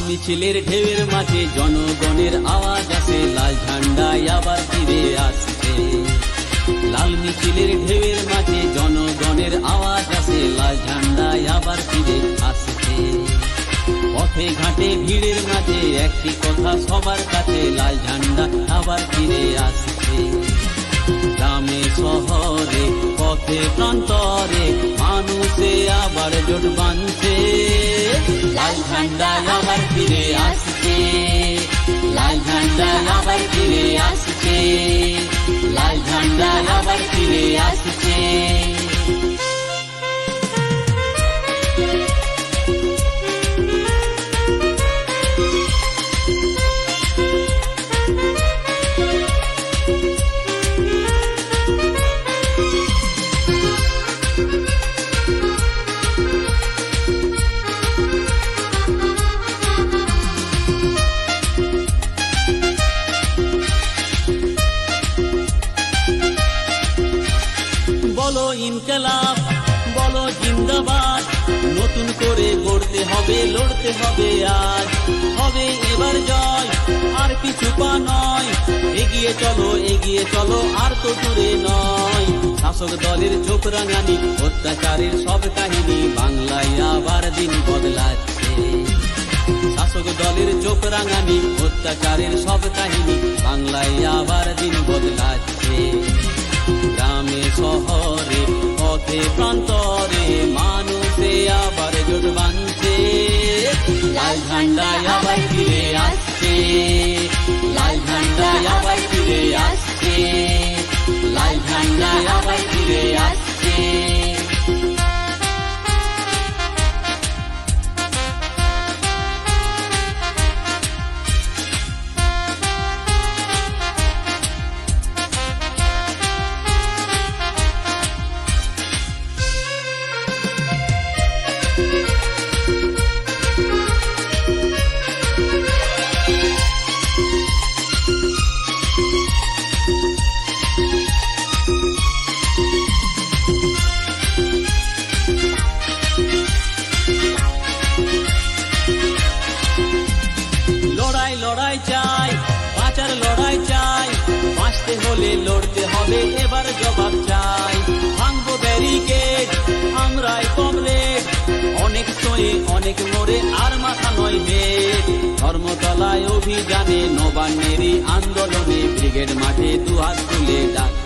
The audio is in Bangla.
মিছিলের ঢেউয়ের মাঝে জনগণের আওয়াজ আছে লাল ঝান্ডায় আবার ফিরে আসছে। লাল মিছিলের ঢেউয়ের মাঝে জনগণের আওয়াজ আছে লাল ঝান্ডায় আবার ফিরে আসছে। পথে ঘাটে ভিড়ের মাঝে একটি কথা সবার কাছে, লাল ঝান্ডা আবার ফিরে আসছে। গ্রামে, শহরে, পথে, প্রান্তরে মানুষে আবার জোট বাঁধছে। লাল ঝান্ডা আবার ফিরে আসছে লাল ঝান্ডা আবার ফিরে আসছে লাল ঝান্ডা আবার ইনকলাব, বলো জিন্দাবাদ, নতুন করে গড়তে হবে, লড়তে হবে আজ। হবে এবার জয়, আর পিছু পা নয়। এগিয়ে চলো এগিয়ে চলো, আর তো দূরে নয়। শাসক দলের চোখ রাঙানি, অত্যাচারের সব কাহিনী বাংলায় আবার দিন বদলাচ্ছে। শাসক দলের চোখ রাঙানি, অত্যাচারের সব কাহিনী বাংলায় পথে প্রান্তরে মানুষে আবার জোট বাঁধছে। লাল ঝান্ডা অনেক মোড়ে আর মাথা নয় মেদ ধর্মতলায় অভিযানে নবান্নেরই আন্দোলনে ব্রিগেড মাঠে দুহাত তুলে ডাক।